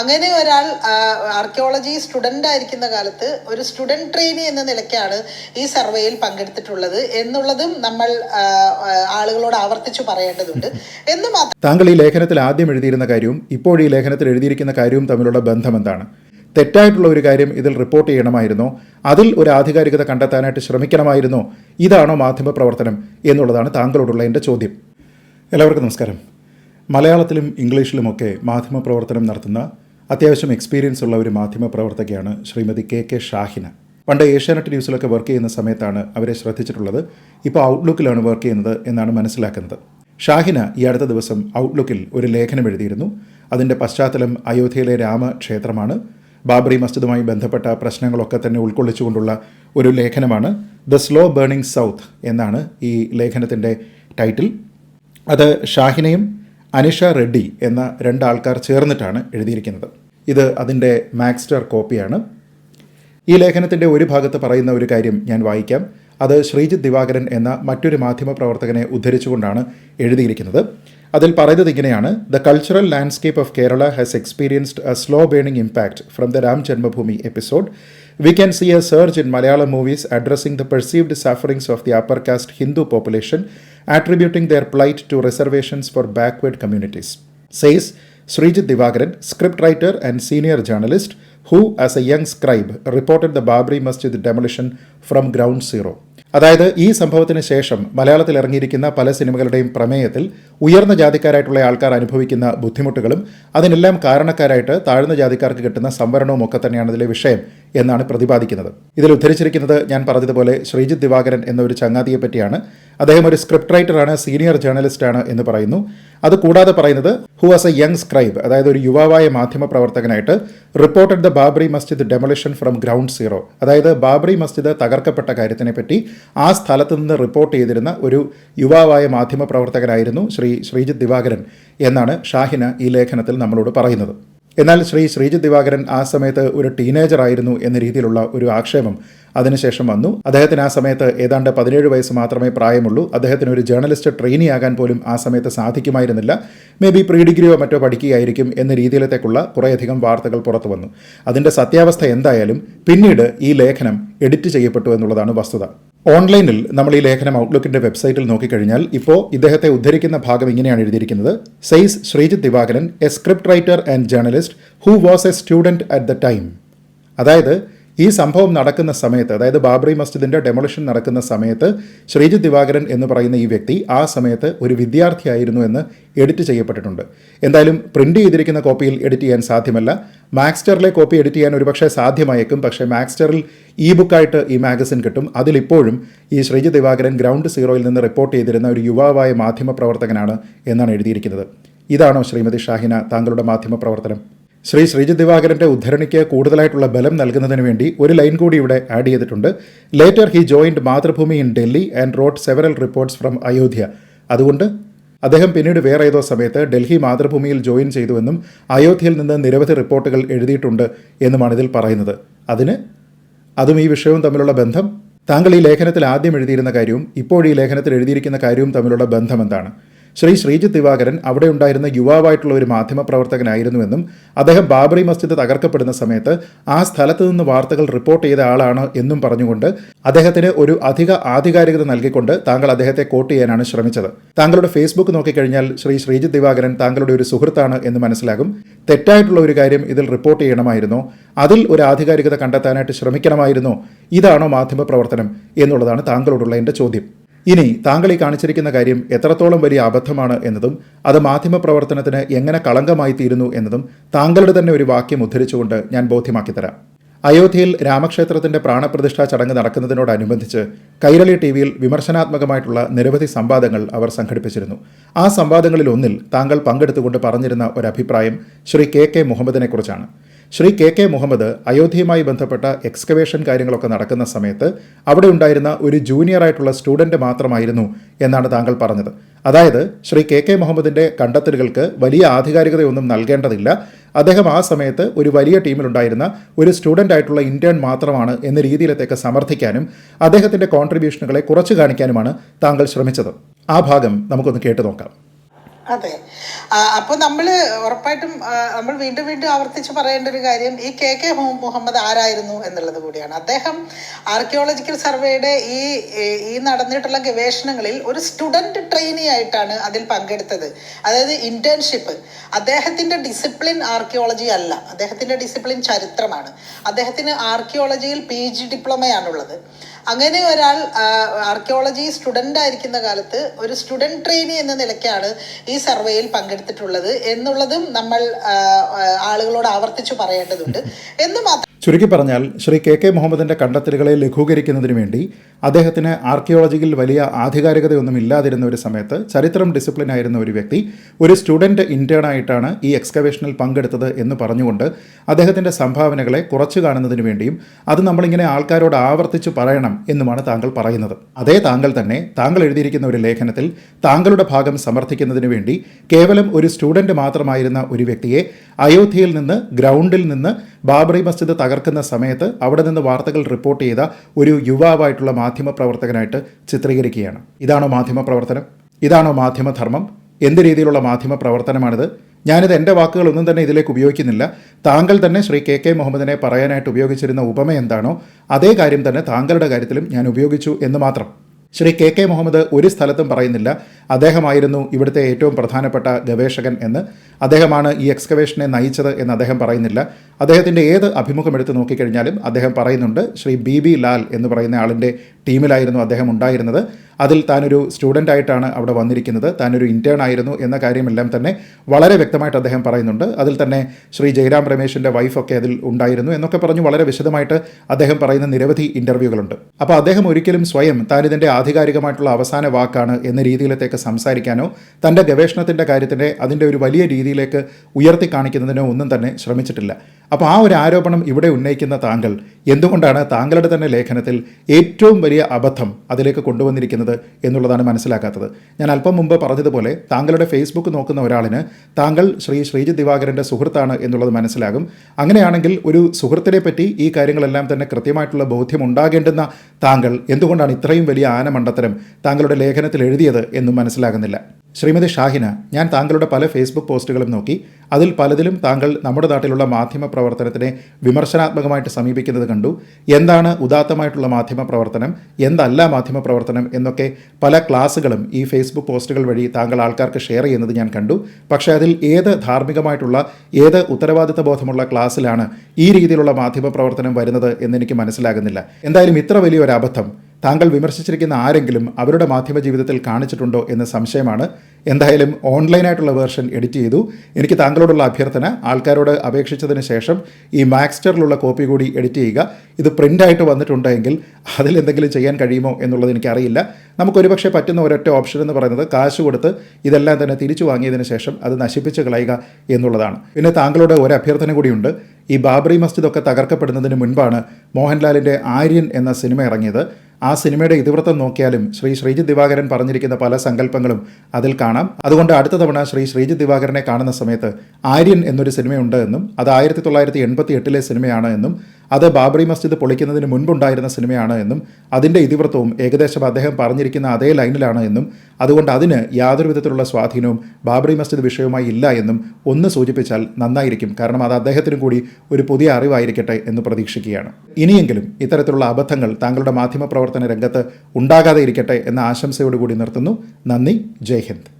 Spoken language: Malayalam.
അങ്ങനെ ഒരാൾ ആർക്കിയോളജി സ്റ്റുഡന്റ് ആയിരിക്കുന്ന കാലത്ത് ഒരു സ്റ്റുഡന്റ് ട്രെയിനി എന്ന നിലയ്ക്കാണ് ഈ സർവേയിൽ പങ്കെടുത്തിട്ടുള്ളത് എന്നുള്ളതും നമ്മൾ ആളുകളോട് ആവർത്തിച്ചു പറയേണ്ടതുണ്ട്. എന്ന് മാത്രം താങ്കൾ ഈ ലേഖനത്തിൽ ആദ്യം എഴുതിയിരുന്ന കാര്യവും ഇപ്പോൾ ഈ ലേഖനത്തിൽ എഴുതിയിരിക്കുന്ന കാര്യവും തമ്മിലുള്ള ബന്ധം എന്താണ് തെറ്റായിട്ടുള്ള ഒരു കാര്യം ഇതിൽ റിപ്പോർട്ട് ചെയ്യണമായിരുന്നോ? അതിൽ ഒരു ആധികാരികത കണ്ടെത്താനായിട്ട് ശ്രമിക്കണമായിരുന്നോ? ഇതാണോ മാധ്യമ പ്രവർത്തനം എന്നുള്ളതാണ് താങ്കളോടുള്ള എന്റെ ചോദ്യം. എല്ലാവർക്കും നമസ്കാരം. മലയാളത്തിലും ഇംഗ്ലീഷിലുമൊക്കെ മാധ്യമ പ്രവർത്തനം നടത്തുന്ന അത്യാവശ്യം എക്സ്പീരിയൻസ് ഉള്ള ഒരു മാധ്യമ പ്രവർത്തകയാണ് ശ്രീമതി കെ കെ ഷാഹിന. പണ്ട് ഏഷ്യാനെറ്റ് ന്യൂസിലൊക്കെ വർക്ക് ചെയ്യുന്ന സമയത്താണ് അവരെ ശ്രദ്ധിച്ചിട്ടുള്ളത്. ഇപ്പോൾ ഔട്ട്ലുക്കിലാണ് വർക്ക് ചെയ്യുന്നത് എന്നാണ് മനസ്സിലാക്കുന്നത്. ഷാഹിന ഈ അടുത്ത ദിവസം ഔട്ട്ലുക്കിൽ ഒരു ലേഖനം എഴുതിയിരുന്നു. അതിന്റെ പശ്ചാത്തലം അയോധ്യയിലെ രാമക്ഷേത്രമാണ്. ബാബറി മസ്ജിദുമായി ബന്ധപ്പെട്ട പ്രശ്നങ്ങളൊക്കെ തന്നെ ഉൾക്കൊള്ളിച്ചുകൊണ്ടുള്ള ഒരു ലേഖനമാണ് ദ സ്ലോ ബേണിംഗ് സൗത്ത് എന്നാണ് ഈ ലേഖനത്തിന്റെ ടൈറ്റിൽ. അത് ഷാഹിനയും അനിഷ റെഡ്ഡി എന്ന രണ്ടാൾക്കാർ ചേർന്നിട്ടാണ് എഴുതിയിരിക്കുന്നത്. ഇത് അതിന്റെ മാക്സ്റ്റർ കോപ്പിയാണ്. ഈ ലേഖനത്തിന്റെ ഒരു ഭാഗത്ത് പറയുന്ന ഒരു കാര്യം ഞാൻ വായിക്കാം. അത് ശ്രീജിത്ത് ദിവാകരൻ എന്ന മറ്റൊരു മാധ്യമപ്രവർത്തകനെ ഉദ്ധരിച്ചുകൊണ്ടാണ് എഴുതിയിരിക്കുന്നത്. അതിൽ പറയുന്നത് ഇങ്ങനെയാണ്. The cultural landscape of Kerala has experienced a slow burning impact from the Ram Janmabhoomi episode we can see a surge in Malayalam movies addressing the perceived sufferings of the upper caste Hindu population attributing their plight to reservations for for communities communities. Says Divakaran script writer and senior journalist who as a young scribe reported the Babri Masjid demolition from ground zero അതായത് ഈ സംഭവത്തിന് ശേഷം മലയാളത്തിൽ ഇറങ്ങിയിരിക്കുന്ന പല സിനിമകളുടെയും പ്രമേയത്തിൽ ഉയർന്ന ജാതിക്കാരായിട്ടുള്ള ആൾക്കാർ അനുഭവിക്കുന്ന ബുദ്ധിമുട്ടുകളും അതിനെല്ലാം കാരണക്കാരായിട്ട് താഴ്ന്ന ജാതിക്കാർക്ക് കിട്ടുന്ന സംവരണവും ഒക്കെ തന്നെയാണ് ഇതിലെ വിഷയം എന്നാണ് പ്രതിപാദിക്കുന്നത്. ഇതിൽ ഉദ്ധരിച്ചിരിക്കുന്നത് ഞാൻ പറഞ്ഞതുപോലെ ശ്രീജിത്ത് ദിവാകരൻ എന്നൊരു ചങ്ങാതിയെ പറ്റിയാണ്. അദ്ദേഹം ഒരു സ്ക്രിപ്റ്റ് റൈറ്ററാണ് സീനിയർ ജേർണലിസ്റ്റ് ആണ് എന്ന് പറയുന്നു. അത് കൂടാതെ പറയുന്നത് who was a young scribe അതായത് ഒരു യുവാവായ മാധ്യമ പ്രവർത്തകനായിട്ട് reported the Babri Masjid demolition from ground zero അതായത് ബാബറി മസ്ജിദ് തകർക്കപ്പെട്ട കാര്യത്തിനെ പറ്റി ആ സ്ഥലത്ത് നിന്ന് റിപ്പോർട്ട് ചെയ്തിരുന്ന ഒരു യുവാവായ മാധ്യമ പ്രവർത്തകനായിരുന്നു ശ്രീ ശ്രീജിത് ദിവാകരൻ എന്നാണ് ഷാഹിന ഈ ലേഖനത്തിൽ നമ്മളോട് പറയുന്നത്. എന്നാൽ ശ്രീ ശ്രീജിത് ദിവാകരൻ ആ സമയത്ത് ഒരു ടീനേജർ ആയിരുന്നു എന്ന രീതിയിലുള്ള ഒരു ആക്ഷേപം അതിനുശേഷം വന്നു. അദ്ദേഹത്തിന് ആ സമയത്ത് ഏതാണ്ട് പതിനേഴ് വയസ്സ് മാത്രമേ പ്രായമുള്ളൂ. അദ്ദേഹത്തിന് ഒരു ജേർണലിസ്റ്റ് ട്രെയിനി ആകാൻ പോലും ആ സമയത്ത് സാധിക്കുമായിരുന്നില്ല. മേ ബി പ്രീ ഡിഗ്രിയോ മറ്റോ പഠിക്കുകയായിരിക്കും എന്ന രീതിയിലത്തേക്കുള്ള കുറേയധികം വാർത്തകൾ പുറത്തു വന്നു. അതിന്റെ സത്യാവസ്ഥ എന്തായാലും പിന്നീട് ഈ ലേഖനം എഡിറ്റ് ചെയ്യപ്പെട്ടു എന്നുള്ളതാണ് വസ്തുത. ഓൺലൈനിൽ നമ്മൾ ഈ ലേഖനം ഔട്ട്ലുക്കിന്റെ വെബ്സൈറ്റിൽ നോക്കിക്കഴിഞ്ഞാൽ ഇപ്പോൾ ഇദ്ദേഹത്തെ ഉദ്ധരിക്കുന്ന ഭാഗം ഇങ്ങനെയാണ് എഴുതിയിരിക്കുന്നത്. Says Sreejith Divakaran a script writer and journalist who was a student at the time അതായത് ഈ സംഭവം നടക്കുന്ന സമയത്ത് അതായത് ബാബറി മസ്ജിദിന്റെ ഡെമോളിഷൻ നടക്കുന്ന സമയത്ത് ശ്രീജിത് ദിവാകരൻ എന്ന് പറയുന്ന ഈ വ്യക്തി ആ സമയത്ത് ഒരു വിദ്യാർത്ഥിയായിരുന്നു എന്ന് എഡിറ്റ് ചെയ്യപ്പെട്ടിട്ടുണ്ട്. എന്തായാലും പ്രിന്റ് ചെയ്തിരിക്കുന്ന കോപ്പിയിൽ എഡിറ്റ് ചെയ്യാൻ സാധ്യമല്ല. മാക്സ്റ്ററിലെ കോപ്പി എഡിറ്റ് ചെയ്യാൻ ഒരുപക്ഷെ സാധ്യമായേക്കും. പക്ഷേ മാക്സ്റ്ററിൽ ഇ ബുക്കായിട്ട് ഈ മാഗസിൻ കിട്ടും. അതിലിപ്പോഴും ഈ ശ്രീജിത് ദിവാകരൻ ഗ്രൗണ്ട് സീറോയിൽ നിന്ന് റിപ്പോർട്ട് ചെയ്തിരുന്ന ഒരു യുവാവായ മാധ്യമ പ്രവർത്തകനാണ് എന്നാണ് എഴുതിയിരിക്കുന്നത്. ഇതാണോ ശ്രീമതി ഷാഹിന താങ്കളുടെ മാധ്യമ പ്രവർത്തനം ശ്രീ ശ്രീജിത് ദിവാകരന്റെ ഉദ്ധരണിക്ക് കൂടുതലായിട്ടുള്ള ബലം നൽകുന്നതിന് വേണ്ടി ഒരു ലൈൻ കൂടി ഇവിടെ ആഡ് ചെയ്തിട്ടുണ്ട്. Later he joined Mathrubhumi in Delhi and wrote several reports from Ayodhya അതുകൊണ്ട് അദ്ദേഹം പിന്നീട് വേറെ ഏതോ സമയത്ത് ഡൽഹി മാതൃഭൂമിയിൽ ജോയിൻ ചെയ്തുവെന്നും അയോധ്യയിൽ നിന്ന് നിരവധി റിപ്പോർട്ടുകൾ എഴുതിയിട്ടുണ്ട് എന്നുമാണ് ഇതിൽ പറയുന്നത്. അതിന് അതും ഈ വിഷയവും തമ്മിലുള്ള ബന്ധം താങ്കൾ ഈ ലേഖനത്തിൽ ആദ്യം എഴുതിയിരുന്ന കാര്യവും ഇപ്പോൾ ഈ ലേഖനത്തിൽ എഴുതിയിരിക്കുന്ന കാര്യവും തമ്മിലുള്ള ബന്ധം എന്താണ്? ശ്രീ ശ്രീജിത്ത് ദിവാകരൻ അവിടെ ഉണ്ടായിരുന്ന യുവാവായിട്ടുള്ള ഒരു മാധ്യമ പ്രവർത്തകനായിരുന്നുവെന്നും അദ്ദേഹം ബാബറി മസ്ജിദ് തകർക്കപ്പെടുന്ന സമയത്ത് ആ സ്ഥലത്ത് നിന്ന് വാർത്തകൾ റിപ്പോർട്ട് ചെയ്ത ആളാണ് എന്നും പറഞ്ഞുകൊണ്ട് അദ്ദേഹത്തിന് ഒരു അധിക ആധികാരികത നൽകിക്കൊണ്ട് താങ്കൾ അദ്ദേഹത്തെ കോട്ട് ചെയ്യാനാണ് ശ്രമിച്ചത്. താങ്കളുടെ ഫേസ്ബുക്ക് നോക്കിക്കഴിഞ്ഞാൽ ശ്രീ ശ്രീജിത്ത് ദിവാകരൻ താങ്കളുടെ ഒരു സുഹൃത്താണ് എന്ന് മനസ്സിലാകും. തെറ്റായിട്ടുള്ള ഒരു കാര്യം ഇതിൽ റിപ്പോർട്ട് ചെയ്യണമായിരുന്നോ. അതിൽ ഒരു ആധികാരികത കണ്ടെത്താനായിട്ട് ശ്രമിക്കണമായിരുന്നോ. ഇതാണോ മാധ്യമ പ്രവർത്തനം എന്നുള്ളതാണ് താങ്കളോടുള്ള എന്റെ ചോദ്യം. ഇനി താങ്കൾ ഈ കാണിച്ചിരിക്കുന്ന കാര്യം എത്രത്തോളം വലിയ അബദ്ധമാണ് എന്നതും അത് മാധ്യമ പ്രവർത്തനത്തിന് എങ്ങനെ കളങ്കമായി തീരുന്നു എന്നതും താങ്കളുടെ തന്നെ ഒരു വാക്യം ഉദ്ധരിച്ചുകൊണ്ട് ഞാൻ ബോധ്യമാക്കി തരാം. അയോധ്യയിൽ രാമക്ഷേത്രത്തിന്റെ പ്രാണപ്രതിഷ്ഠാ ചടങ്ങ് നടക്കുന്നതിനോടനുബന്ധിച്ച് കൈരളി ടി വിയിൽ വിമർശനാത്മകമായിട്ടുള്ള നിരവധി സംവാദങ്ങൾ അവർ സംഘടിപ്പിച്ചിരുന്നു. ആ സംവാദങ്ങളിൽ ഒന്നിൽ താങ്കൾ പങ്കെടുത്തുകൊണ്ട് പറഞ്ഞിരുന്ന ഒരു അഭിപ്രായം ശ്രീ കെ കെ മുഹമ്മദിനെ കുറിച്ചാണ് ശ്രീ കെ കെ മുഹമ്മദ് അയോധ്യയുമായി ബന്ധപ്പെട്ട എക്സ്കവേഷൻ കാര്യങ്ങളൊക്കെ നടക്കുന്ന സമയത്ത് അവിടെ ഉണ്ടായിരുന്ന ഒരു ജൂനിയർ ആയിട്ടുള്ള സ്റ്റുഡന്റ് മാത്രമായിരുന്നു എന്നാണ് താങ്കൾ പറഞ്ഞത്. അതായത് ശ്രീ കെ കെ മുഹമ്മദിന്റെ കണ്ടെത്തലുകൾക്ക് വലിയ ആധികാരികതയൊന്നും നൽകേണ്ടതില്ല. അദ്ദേഹം ആ സമയത്ത് ഒരു വലിയ ടീമിലുണ്ടായിരുന്ന ഒരു സ്റ്റുഡന്റ് ആയിട്ടുള്ള ഇന്റേൺ മാത്രമാണ് എന്ന രീതിയിലത്തേക്ക് സമർത്ഥിക്കാനും അദ്ദേഹത്തിന്റെ കോൺട്രിബ്യൂഷനുകളെ കുറച്ച് കാണിക്കാനുമാണ് താങ്കൾ ശ്രമിച്ചത്. ആ ഭാഗം നമുക്കൊന്ന് കേട്ടു നോക്കാം. അതെ. അപ്പോൾ നമ്മൾ ഉറപ്പായിട്ടും നമ്മൾ വീണ്ടും വീണ്ടും ആവർത്തിച്ച് പറയേണ്ട ഒരു കാര്യം ഈ കെ കെ മുഹമ്മദ് ആരായിരുന്നു എന്നുള്ളത് കൂടിയാണ്. അദ്ദേഹം ആർക്കിയോളജിക്കൽ സർവേയുടെ ഈ ഈ- നടന്നിട്ടുള്ള ഗവേഷണങ്ങളിൽ ഒരു സ്റ്റുഡന്റ് ട്രെയിനി ആയിട്ടാണ് അതിൽ പങ്കെടുത്തത്. അതായത് ഇന്റേൺഷിപ്പ് അദ്ദേഹത്തിന്റെ ഡിസിപ്ലിൻ ആർക്കിയോളജി അല്ല. അദ്ദേഹത്തിന്റെ ഡിസിപ്ലിൻ ചരിത്രമാണ്. അദ്ദേഹത്തിന് ആർക്കിയോളജിയിൽ പി ജി ഡിപ്ലോമയാണുള്ളത് അങ്ങനെ ഒരാൾ ആർക്കിയോളജി സ്റ്റുഡന്റ് ആയിരിക്കുന്ന കാലത്ത് ഒരു സ്റ്റുഡന്റ് ട്രെയിനി എന്ന നിലയ്ക്കാണ് ഈ സർവേയിൽ പങ്കെടുത്തിട്ടുള്ളത് എന്നുള്ളതും നമ്മൾ ആളുകളോട് ആവർത്തിച്ചു പറയേണ്ടതുണ്ട്. എന്ന് മാത്രം ചുരുക്കി പറഞ്ഞാൽ ശ്രീ കെ കെ മുഹമ്മദിന്റെ കണ്ടെത്തലുകളെ ലഘൂകരിക്കുന്നതിന് വേണ്ടി അദ്ദേഹത്തിന് ആർക്കിയോളജിയിൽ വലിയ ആധികാരികതയൊന്നും ഇല്ലാതിരുന്ന ഒരു സമയത്ത് ചരിത്രം ഡിസിപ്ലിൻ ആയിരുന്ന ഒരു വ്യക്തി ഒരു സ്റ്റുഡന്റ് ഇന്റേൺ ആയിട്ടാണ് ഈ എക്സ്കവേഷനിൽ പങ്കെടുത്തത് എന്ന് പറഞ്ഞുകൊണ്ട് അദ്ദേഹത്തിന്റെ സംഭാവനകളെ കുറച്ചു കാണുന്നതിന് വേണ്ടിയും അത് നമ്മളിങ്ങനെ ആൾക്കാരോട് ആവർത്തിച്ച് പറയണം എന്നുമാണ് താങ്കൾ പറയുന്നത്. അതേ താങ്കൾ തന്നെ താങ്കൾ എഴുതിയിരിക്കുന്ന ഒരു ലേഖനത്തിൽ താങ്കളുടെ ഭാഗം സമർത്ഥിക്കുന്നതിന് വേണ്ടി കേവലം ഒരു സ്റ്റുഡന്റ് മാത്രമായിരുന്ന ഒരു വ്യക്തിയെ അയോധ്യയിൽ നിന്ന് ഗ്രൗണ്ടിൽ നിന്ന് ബാബറി മസ്ജിദ് തകർക്കുന്ന സമയത്ത് അവിടെ നിന്ന് വാർത്തകൾ റിപ്പോർട്ട് ചെയ്ത ഒരു യുവാവായിട്ടുള്ള മാധ്യമപ്രവർത്തകനായിട്ട് ചിത്രീകരിക്കുകയാണ്. ഇതാണോ മാധ്യമപ്രവർത്തനം ഇതാണോ മാധ്യമധർമ്മം എന്ത് രീതിയിലുള്ള മാധ്യമ പ്രവർത്തനമാണിത്? ഞാനിത് എന്റെ വാക്കുകളൊന്നും തന്നെ ഇതിലേക്ക് ഉപയോഗിക്കുന്നില്ല. താങ്കൾ തന്നെ ശ്രീ കെ കെ മുഹമ്മദിനെ പറയാനായിട്ട് ഉപയോഗിച്ചിരുന്ന ഉപമ എന്താണോ അതേ കാര്യം തന്നെ താങ്കളുടെ കാര്യത്തിലും ഞാൻ ഉപയോഗിച്ചു എന്ന് മാത്രം. ശ്രീ കെ കെ മുഹമ്മദ് ഒരു സ്ഥലത്തും പറയുന്നില്ല. അദ്ദേഹമായിരുന്നു ഇവിടുത്തെ ഏറ്റവും പ്രധാനപ്പെട്ട ഗവേഷകൻ എന്ന്. അദ്ദേഹമാണ് ഈ എക്സ്കവേഷനെ നയിച്ചത് എന്ന് അദ്ദേഹം പറയുന്നില്ല. അദ്ദേഹത്തിന്റെ ഏത് അഭിമുഖം എടുത്ത് നോക്കിക്കഴിഞ്ഞാലും അദ്ദേഹം പറയുന്നുണ്ട് ശ്രീ ബി ബി ലാൽ എന്ന് പറയുന്ന ആളിന്റെ ടീമിലായിരുന്നു അദ്ദേഹം ഉണ്ടായിരുന്നത്. അതിൽ താനൊരു സ്റ്റുഡന്റ് ആയിട്ടാണ് അവിടെ വന്നിരിക്കുന്നത്. താനൊരു ഇന്റേൺ ആയിരുന്നു എന്ന കാര്യമെല്ലാം തന്നെ വളരെ വ്യക്തമായിട്ട് അദ്ദേഹം പറയുന്നുണ്ട്. അതിൽ തന്നെ ശ്രീ ജയറാം രമേശിന്റെ വൈഫൊക്കെ അതിൽ ഉണ്ടായിരുന്നു എന്നൊക്കെ പറഞ്ഞു വളരെ വിശദമായിട്ട് അദ്ദേഹം പറയുന്ന നിരവധി ഇന്റർവ്യൂകളുണ്ട് അപ്പോൾ അദ്ദേഹം ഒരിക്കലും സ്വയം താനിതിന്റെ ആധികാരികമായിട്ടുള്ള അവസാന വാക്കാണ് എന്ന രീതിയിലത്തേക്ക് സംസാരിക്കാനോ തന്റെ ഗവേഷണത്തിന്റെ കാര്യത്തിന്റെ അതിന്റെ ഒരു വലിയ രീതിയിലേക്ക് ഉയർത്തി കാണിക്കുന്നതിനോ ഒന്നും തന്നെ ശ്രമിച്ചിട്ടില്ല. അപ്പോൾ ആ ഒരു ആരോപണം ഇവിടെ ഉന്നയിക്കുന്ന താങ്കൾ എന്തുകൊണ്ടാണ് താങ്കളുടെ തന്നെ ലേഖനത്തിൽ ഏറ്റവും വലിയ അബദ്ധം അതിലേക്ക് കൊണ്ടുവന്നിരിക്കുന്നത് എന്നുള്ളതാണ് മനസ്സിലാക്കാത്തത്? ഞാൻ അല്പം മുമ്പ് പറഞ്ഞതുപോലെ താങ്കളുടെ ഫേസ്ബുക്ക് നോക്കുന്ന ഒരാളിന് താങ്കൾ ശ്രീ ശ്രീജിത് ദിവാകരന്റെ സുഹൃത്താണ് എന്നുള്ളത് മനസ്സിലാകും. അങ്ങനെയാണെങ്കിൽ ഒരു സുഹൃത്തിനെ പറ്റി ഈ കാര്യങ്ങളെല്ലാം തന്നെ കൃത്യമായിട്ടുള്ള ബോധ്യം ഉണ്ടാകേണ്ടുന്ന താങ്കൾ എന്തുകൊണ്ടാണ് ഇത്രയും വലിയ ആനമണ്ടത്തരം താങ്കളുടെ ലേഖനത്തിൽ എഴുതിയത് എന്നും മനസ്സിലാകുന്നില്ല? ശ്രീമതി ഷാഹിന ഞാൻ താങ്കളുടെ പല ഫേസ്ബുക്ക് പോസ്റ്റുകളും നോക്കി. അതിൽ പലതിലും താങ്കൾ നമ്മുടെ നാട്ടിലുള്ള മാധ്യമ പ്രവർത്തനത്തിനെ വിമർശനാത്മകമായിട്ട് സമീപിക്കുന്നത് കണ്ടു. എന്താണ് ഉദാത്തമായിട്ടുള്ള മാധ്യമ പ്രവർത്തനം? എന്തല്ല മാധ്യമ പ്രവർത്തനം? എന്നൊക്കെ പല ക്ലാസ്സുകളും ഈ ഫേസ്ബുക്ക് പോസ്റ്റുകൾ വഴി താങ്കൾ ആൾക്കാർക്ക് ഷെയർ ചെയ്യുന്നത് ഞാൻ കണ്ടു. പക്ഷേ അതിൽ ഏത് ധാർമ്മികമായിട്ടുള്ള ഏത് ഉത്തരവാദിത്ത ബോധമുള്ള ക്ലാസ്സിലാണ് ഈ രീതിയിലുള്ള മാധ്യമ പ്രവർത്തനം വരുന്നത് എന്നെനിക്ക് മനസ്സിലാകുന്നില്ല. എന്തായാലും ഇത്ര വലിയൊരു അബദ്ധം താങ്കൾ വിമർശിച്ചിരിക്കുന്ന ആരെങ്കിലും അവരുടെ മാധ്യമ ജീവിതത്തിൽ കാണിച്ചിട്ടുണ്ടോ എന്ന സംശയമാണ്. എന്തായാലും ഓൺലൈനായിട്ടുള്ള വേർഷൻ എഡിറ്റ് ചെയ്തു. എനിക്ക് താങ്കളോടുള്ള അഭ്യർത്ഥന ആൾക്കാരോട് അപേക്ഷിച്ചതിന് ശേഷം ഈ മാക്സ്റ്ററിലുള്ള കോപ്പി കൂടി എഡിറ്റ് ചെയ്യുക. ഇത് പ്രിന്റായിട്ട് വന്നിട്ടുണ്ടെങ്കിൽ അതിലെന്തെങ്കിലും ചെയ്യാൻ കഴിയുമോ എന്നുള്ളത് എനിക്കറിയില്ല. നമുക്കൊരുപക്ഷെ പറ്റുന്ന ഒരൊറ്റ ഓപ്ഷൻ എന്ന് പറയുന്നത് കാശ് കൊടുത്ത് ഇതെല്ലാം തന്നെ തിരിച്ചു വാങ്ങിയതിന് ശേഷം അത് നശിപ്പിച്ച് കളയുക എന്നുള്ളതാണ്. പിന്നെ താങ്കളോട് ഒരു അഭ്യർത്ഥന കൂടിയുണ്ട്. ഈ ബാബറി മസ്ജിദ് ഒക്കെ തകർക്കപ്പെടുന്നതിന് മുൻപാണ് മോഹൻലാലിന്റെ ആര്യൻ എന്ന സിനിമ ഇറങ്ങിയത്. ആ സിനിമയുടെ ഇതിവൃത്തം നോക്കിയാലും ശ്രീ ശ്രീജിത് ദിവാകരൻ പറഞ്ഞിരിക്കുന്ന പല സങ്കല്പങ്ങളും അതിൽ കാണാം. അതുകൊണ്ട് അടുത്ത തവണ ശ്രീ ശ്രീജിത് ദിവാകരനെ കാണുന്ന സമയത്ത് ആര്യൻ എന്നൊരു സിനിമയുണ്ട് എന്നും അത് ആയിരത്തി തൊള്ളായിരത്തി എൺപത്തി എട്ടിലെ സിനിമയാണ് എന്നും അത് ബാബറി മസ്ജിദ് പൊളിക്കുന്നതിന് മുൻപുണ്ടായിരുന്ന സിനിമയാണ് എന്നും അതിന്റെ ഇതിവൃത്തവും ഏകദേശം അദ്ദേഹം പറഞ്ഞിരിക്കുന്ന അതേ ലൈനിലാണ് എന്നും അതുകൊണ്ട് അതിന് യാതൊരു വിധത്തിലുള്ള സ്വാധീനവും ബാബറി മസ്ജിദ് വിഷയവുമായി ഇല്ല എന്നും ഒന്ന് സൂചിപ്പിച്ചാൽ നന്നായിരിക്കും. കാരണം അത് അദ്ദേഹത്തിനും കൂടി ഒരു പുതിയ അറിവായിരിക്കട്ടെ എന്ന് പ്രതീക്ഷിക്കുകയാണ്. ഇനിയെങ്കിലും ഇത്തരത്തിലുള്ള അബദ്ധങ്ങൾ താങ്കളുടെ മാധ്യമ പ്രവർത്തന രംഗത്ത് ഉണ്ടാകാതെ ഇരിക്കട്ടെ എന്ന ആശംസയോടുകൂടി നിർത്തുന്നു. നന്ദി. ജയ് ഹിന്ദ്.